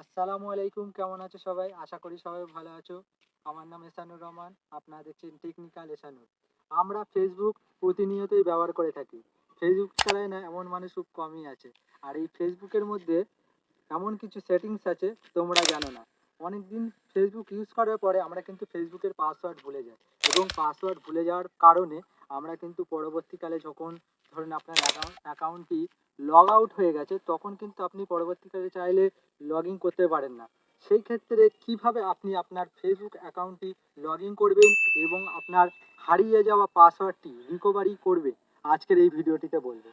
আসসালামু আলাইকুম, কেমন আছো সবাই? আশা করি সবাই ভালো আছো। আমার নাম এসানুর রহমান, আপনারা দেখছেন টেকনিক্যাল এসানুর আমরা ফেসবুক প্রতিনিয়তই ব্যবহার করে থাকি। ফেসবুক ছাড়াই না, এমন মানুষ খুব কমই আছে। আর এই ফেসবুকের মধ্যে এমন কিছু সেটিংস আছে, তোমরা জানো না। অনেক দিন ফেসবুক ইউজ করার পরে আমরা কিন্তু ফেসবুকের পাসওয়ার্ড ভুলে যাই। এবং পাসওয়ার্ড ভুলে যাওয়ার কারণে আমরা কিন্তু পরবর্তীকালে যখন ধরুন আপনার অ্যাকাউন্ট অ্যাকাউন্টটি লগ আউট হয়ে গেছে, তখন কিন্তু আপনি পরবর্তীকালে চাইলে লগ ইন করতে পারেন না। সেই ক্ষেত্রে কীভাবে আপনি আপনার ফেসবুক অ্যাকাউন্টটি লগ ইন করবেন এবং আপনার হারিয়ে যাওয়া পাসওয়ার্ডটি রিকভারি করবে আজকের এই ভিডিওটিতে বলব।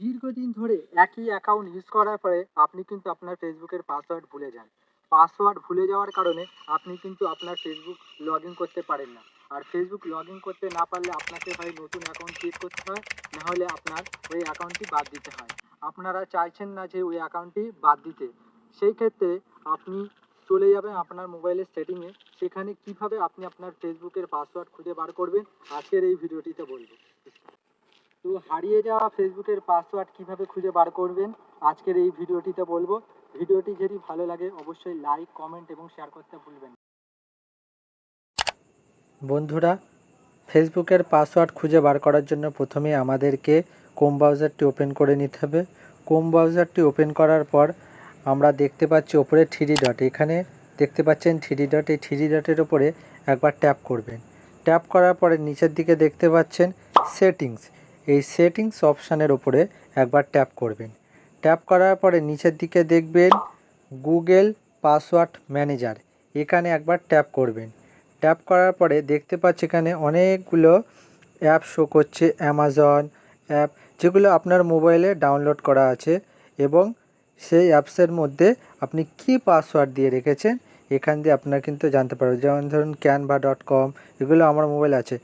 দীর্ঘদিন ধরে একই অ্যাকাউন্ট ইউজ করার পরে আপনি কিন্তু আপনার ফেসবুকের পাসওয়ার্ড ভুলে যান। পাসওয়ার্ড ভুলে যাওয়ার কারণে আপনি কিন্তু আপনার ফেসবুক লগ ইন করতে পারেন না। আর ফেসবুক লগ ইন করতে না পারলে আপনাকে হয় নতুন অ্যাকাউন্ট ক্রিয়েট করতে হয় নাহলে আপনার ওই অ্যাকাউন্টটি বাদ দিতে হয়। আপনারা চাইছেন না যে ওই অ্যাকাউন্টটি বাদ দিতে। সেই ক্ষেত্রে আপনি চলে যাবেন আপনার মোবাইলের সেটিংয়ে সেখানে কীভাবে আপনি আপনার ফেসবুকের পাসওয়ার্ড খুঁজে বার করবেন, আজকের এই ভিডিওটিতে বলব। তো হারিয়ে যাওয়া ফেসবুকের পাসওয়ার্ড কীভাবে খুঁজে বার করবেন? আজকের এই ভিডিওটিতে বলব, ভিডিওটি যদি ভালো লাগে অবশ্যই লাইক কমেন্ট এবং শেয়ার করতে ভুলবেন বন্ধুরা, ফেসবুকের পাসওয়ার্ড খুঁজে বার করার জন্য প্রথমে আমাদেরকে কোম ব্রাউজারটি ওপেন করে নিতে হবে। কোম ব্রাউজারটি ওপেন করার পর আমরা দেখতে পাচ্ছি ওপরে থ্রি ডট এখানে দেখতে পাচ্ছেন থ্রি ডট এই থ্রি ডটের ওপরে একবার ট্যাপ করবেন। ট্যাপ করার পরে নিচের দিকে দেখতে পাচ্ছেন সেটিংস এই সেটিংস অপশানের ওপরে একবার ট্যাপ করবেন। ট্যাপ করার পরে নিচের দিকে দেখবেন গুগল পাসওয়ার্ড ম্যানেজার এখানে একবার ট্যাপ করবেন। ট্যাপ করার পরে দেখতে পাচ্ছি এখানে অনেকগুলো অ্যাপ শো করছে অ্যামাজন অ্যাপ যেগুলো আপনার মোবাইলে ডাউনলোড করা আছে এবং সেই অ্যাপসের মধ্যে আপনি কি পাসওয়ার্ড দিয়ে রেখেছেন, এখান দিয়ে আপনারা কিন্তু জানতে পারবেন। যেমন ধরুন ক্যানভা ডট কম এগুলো আমার মোবাইল আছে।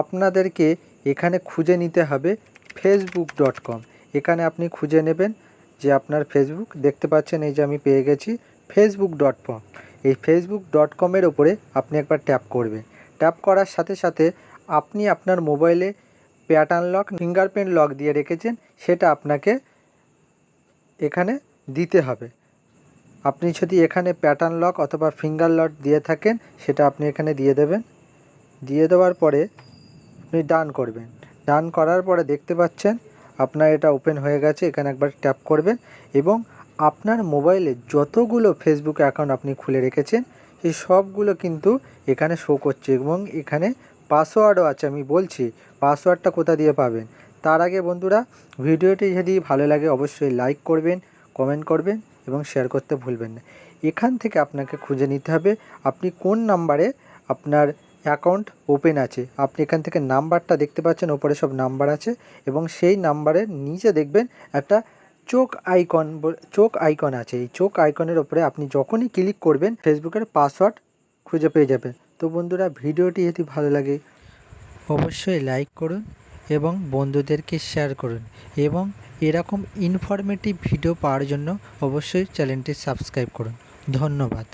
আপনাদেরকে এখানে খুঁজে নিতে হবে ফেসবুক ডট কম এখানে আপনি খুঁজে নেবেন যে আপনার ফেসবুক দেখতে পাচ্ছেন এই যে আমি পেয়ে গেছি ফেসবুক ডট কম এই ফেসবুক ডট কমের ওপরে আপনি একবার ট্যাপ করবেন। ট্যাপ করার সাথে সাথে আপনি আপনার মোবাইলে প্যাটার্ন লক ফিঙ্গারপ্রিন্ট লক দিয়ে রেখেছেন, সেটা আপনাকে এখানে দিতে হবে। আপনি যদি এখানে প্যাটার্ন লক অথবা ফিঙ্গার লক দিয়ে থাকেন, সেটা আপনি এখানে দিয়ে দেবেন। দিয়ে দেওয়ার পরে আপনি ডান করবেন। ডান করার পরে দেখতে পাচ্ছেন, আপনার এটা ওপেন হয়ে গেছে, এখানে একবার ট্যাপ করবেন এবং আপনার মোবাইলে যতগুলো ফেসবুক অ্যাকাউন্ট আপনি খুলে রেখেছেন, সেই সবগুলো কিন্তু এখানে শো করছে এবং এখানে পাসওয়ার্ডও আছে। আমি বলছি পাসওয়ার্ডটা কোথা দিয়ে পাবেন? তার আগে বন্ধুরা, ভিডিওটি যদি ভালো লাগে অবশ্যই লাইক করবেন কমেন্ট করবেন এবং শেয়ার করতে ভুলবেন না। এখান থেকে আপনাকে খুঁজে নিতে হবে, আপনি কোন নাম্বারে আপনার অ্যাকাউন্ট ওপেন আছে। আপনি এখান থেকে নাম্বারটা দেখতে পাচ্ছেন, ওপরে সব নাম্বার আছে এবং সেই নাম্বারের নিচে দেখবেন একটা চোখ আইকন চোখ আইকন আছে। এই চোখ আইকনের ওপরে আপনি যখনই ক্লিক করবেন, ফেসবুকের পাসওয়ার্ড খুঁজে পেয়ে যাবেন। তো বন্ধুরা, ভিডিওটি যদি ভালো লাগে, অবশ্যই লাইক করুন এবং বন্ধুদেরকে শেয়ার করুন এবং এরকম ইনফরমেটিভ ভিডিও পাওয়ার জন্য অবশ্যই চ্যানেলটি সাবস্ক্রাইব করুন। ধন্যবাদ।